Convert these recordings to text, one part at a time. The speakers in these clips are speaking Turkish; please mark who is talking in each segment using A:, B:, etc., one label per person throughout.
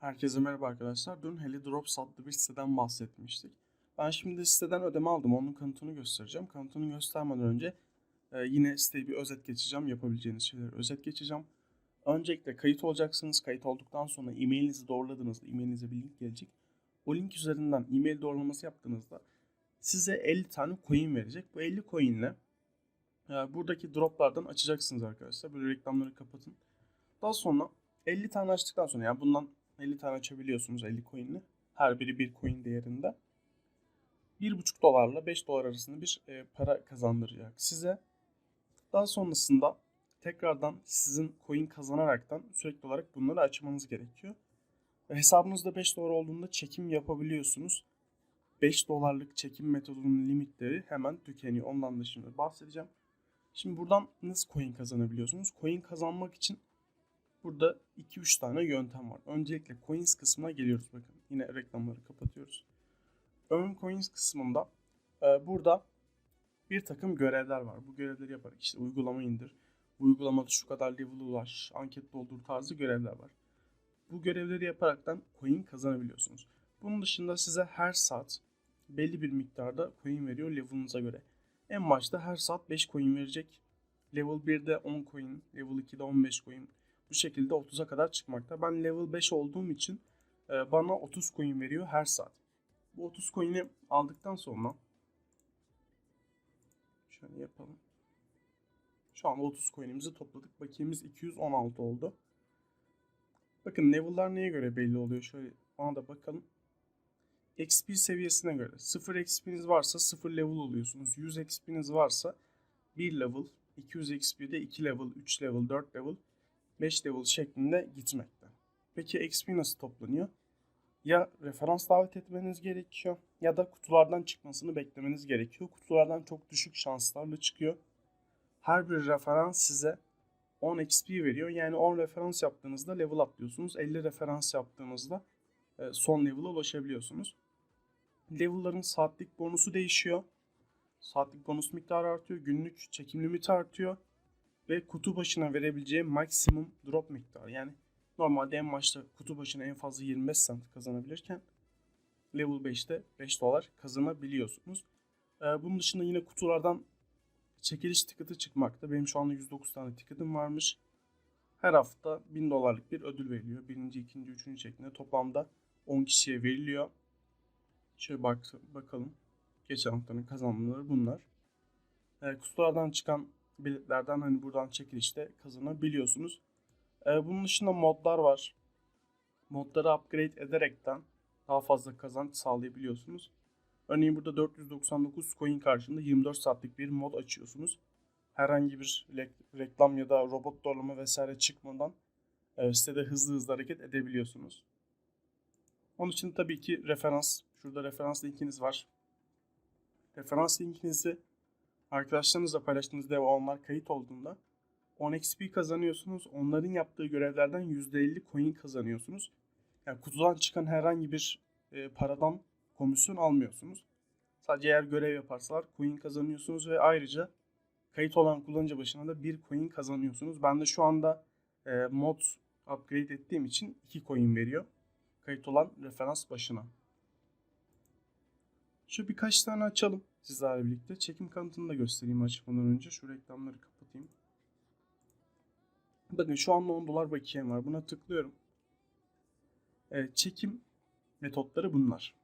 A: Herkese merhaba arkadaşlar. Dün Helidrops adlı bir siteden bahsetmiştik. Ben şimdi siteden ödeme aldım. Onun kanıtını göstereceğim. Kanıtını göstermeden önce e, yine siteye bir özet geçeceğim. Yapabileceğiniz şeyleri özet geçeceğim. Öncelikle kayıt olacaksınız. Kayıt olduktan sonra e-mailinizi doğruladığınızda e-mailinize bir link gelecek. O link üzerinden e-mail doğrulaması yaptığınızda size 50 tane coin verecek. Bu 50 coin e, buradaki droplardan açacaksınız arkadaşlar. Böyle reklamları kapatın. Daha sonra 50 tane açtıktan sonra yani bundan 50 tane açabiliyorsunuz 50 coin'li. Her biri 1 coin değerinde. 1,5 dolarla 5 dolar arasında bir e, para kazandıracak size. Daha sonrasında tekrardan sizin coin kazanaraktan sürekli olarak bunları açmanız gerekiyor. Hesabınızda 5 dolar olduğunda çekim yapabiliyorsunuz. 5 dolarlık çekim metodunun limitleri hemen tükeniyor. Ondan da şimdi bahsedeceğim. Şimdi buradan nasıl coin kazanabiliyorsunuz? Coin kazanmak için Burada 2-3 tane yöntem var. Öncelikle coins kısmına geliyoruz bakın. Yine reklamları kapatıyoruz. Ön coins kısmında e, burada bir takım görevler var. Bu görevleri yaparak işte uygulama indir, uygulamada şu kadar level ulaş, anket doldur tarzı görevler var. Bu görevleri yaparaktan coin kazanabiliyorsunuz. Bunun dışında size her saat belli bir miktarda coin veriyor level'ınıza göre. En başta her saat 5 coin verecek. Level 1'de 10 coin, level 2'de 15 coin, bu şekilde 30'a kadar çıkmakta. Ben level 5 olduğum için e, bana 30 coin veriyor her saat. Bu 30 coin'i aldıktan sonra şöyle yapalım. Şu anda 30 coin'imizi topladık. Bakiyemiz 216 oldu. Bakın level'lar neye göre belli oluyor? Şöyle ona da bakalım. XP seviyesine göre. 0 XP'niz varsa 0 level oluyorsunuz. 100 XP'niz varsa 1 level, 200 XP'de 2 level, 3 level, 4 level, 5 level şeklinde gitmekte. Peki XP nasıl toplanıyor? Ya referans davet etmeniz gerekiyor ya da kutulardan çıkmasını beklemeniz gerekiyor. Kutulardan çok düşük şanslarla çıkıyor. Her bir referans size 10 XP veriyor. Yani 10 referans yaptığınızda level atlıyorsunuz. 50 referans yaptığınızda e, son level'a ulaşabiliyorsunuz. Level'ların saatlik bonusu değişiyor. Saatlik bonus miktarı artıyor. Günlük çekim limiti artıyor ve kutu başına verebileceği maksimum drop miktarı. Yani normalde en başta kutu başına en fazla 25 cent kazanabilirken level 5'te 5 dolar kazanabiliyorsunuz. Ee, bunun dışında yine kutulardan çekiliş tiketi çıkmakta. Benim şu anda 109 tane tiketim varmış. Her hafta 1000 dolarlık bir ödül veriliyor. Birinci, ikinci, üçüncü şeklinde toplamda 10 kişiye veriliyor. Şöyle bak, bakalım. Geçen haftanın kazanımları bunlar. Ee, kutulardan çıkan biletlerden hani buradan çekilişte kazanabiliyorsunuz. Ee, bunun dışında modlar var. Modları upgrade ederekten daha fazla kazanç sağlayabiliyorsunuz. Örneğin burada 499 coin karşılığında 24 saatlik bir mod açıyorsunuz. Herhangi bir reklam ya da robot doğrulama vesaire çıkmadan e, sitede hızlı hızlı hareket edebiliyorsunuz. Onun için tabii ki referans, şurada referans linkiniz var. Referans linkinizi arkadaşlarınızla paylaştığınızda ve onlar kayıt olduğunda 10 XP kazanıyorsunuz. Onların yaptığı görevlerden %50 coin kazanıyorsunuz. Yani kutudan çıkan herhangi bir e, paradan komisyon almıyorsunuz. Sadece eğer görev yaparsalar coin kazanıyorsunuz ve ayrıca kayıt olan kullanıcı başına da 1 coin kazanıyorsunuz. Ben de şu anda e, mod upgrade ettiğim için 2 coin veriyor. Kayıt olan referans başına. Şu birkaç tane açalım sizlerle birlikte. Çekim kanıtını da göstereyim açmadan önce. Şu reklamları kapatayım. Bakın şu anda 10 dolar bakiyem var. Buna tıklıyorum. Evet, çekim metotları bunlar.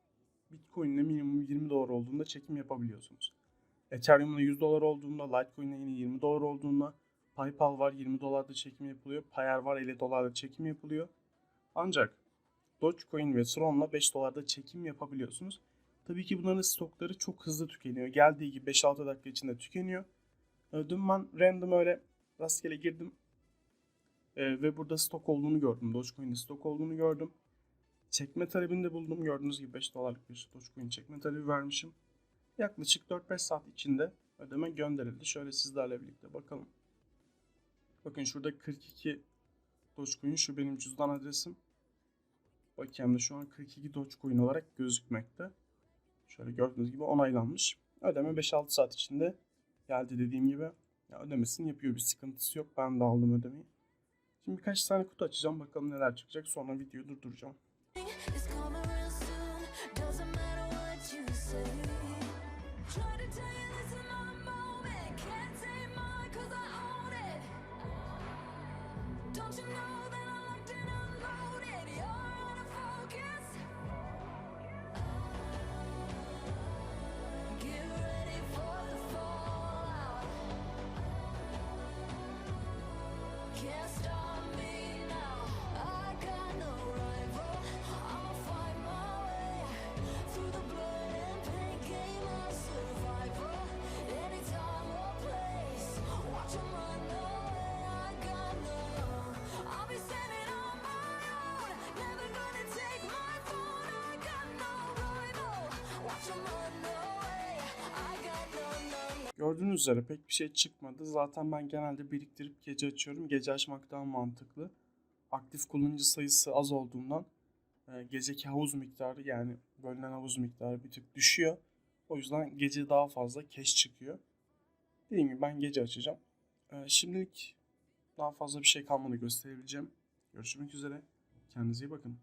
A: Bitcoin ile minimum 20 dolar olduğunda çekim yapabiliyorsunuz. Ethereum'la 100 dolar olduğunda, Litecoin'le yine 20 dolar olduğunda, PayPal var 20 dolarda çekim yapılıyor. Payer var 50 dolarda çekim yapılıyor. Ancak Dogecoin ve Tron'la 5 dolarda çekim yapabiliyorsunuz. Tabii ki bunların stokları çok hızlı tükeniyor. Geldiği gibi 5-6 dakika içinde tükeniyor. Ee, dün ben random öyle rastgele girdim. Ee, ve burada stok olduğunu gördüm. Dogecoin'de stok olduğunu gördüm. Çekme talebini de buldum. Gördüğünüz gibi 5 dolarlık bir Dogecoin çekme talebi vermişim. Yaklaşık 4-5 saat içinde ödeme gönderildi. Şöyle sizlerle birlikte bakalım. Bakın şurada 42 Dogecoin şu benim cüzdan adresim. Bakiyemde şu an 42 Dogecoin olarak gözükmekte. Şöyle gördüğünüz gibi onaylanmış. Ödeme 5-6 saat içinde geldi dediğim gibi. Ya ödemesini yapıyor bir sıkıntısı yok. Ben de aldım ödemeyi.
B: Şimdi birkaç tane kutu açacağım. Bakalım neler çıkacak. Sonra videoyu durduracağım. Gördüğünüz üzere pek bir şey çıkmadı. Zaten ben genelde biriktirip gece açıyorum. Gece açmak daha mantıklı. Aktif kullanıcı sayısı az olduğundan e, geceki havuz miktarı yani bölünen havuz miktarı bir tık düşüyor. O yüzden gece daha fazla keş çıkıyor. Dediğim gibi ben gece açacağım. E, Şimdilik daha fazla bir şey kalmadı gösterebileceğim. Görüşmek üzere. Kendinize iyi bakın.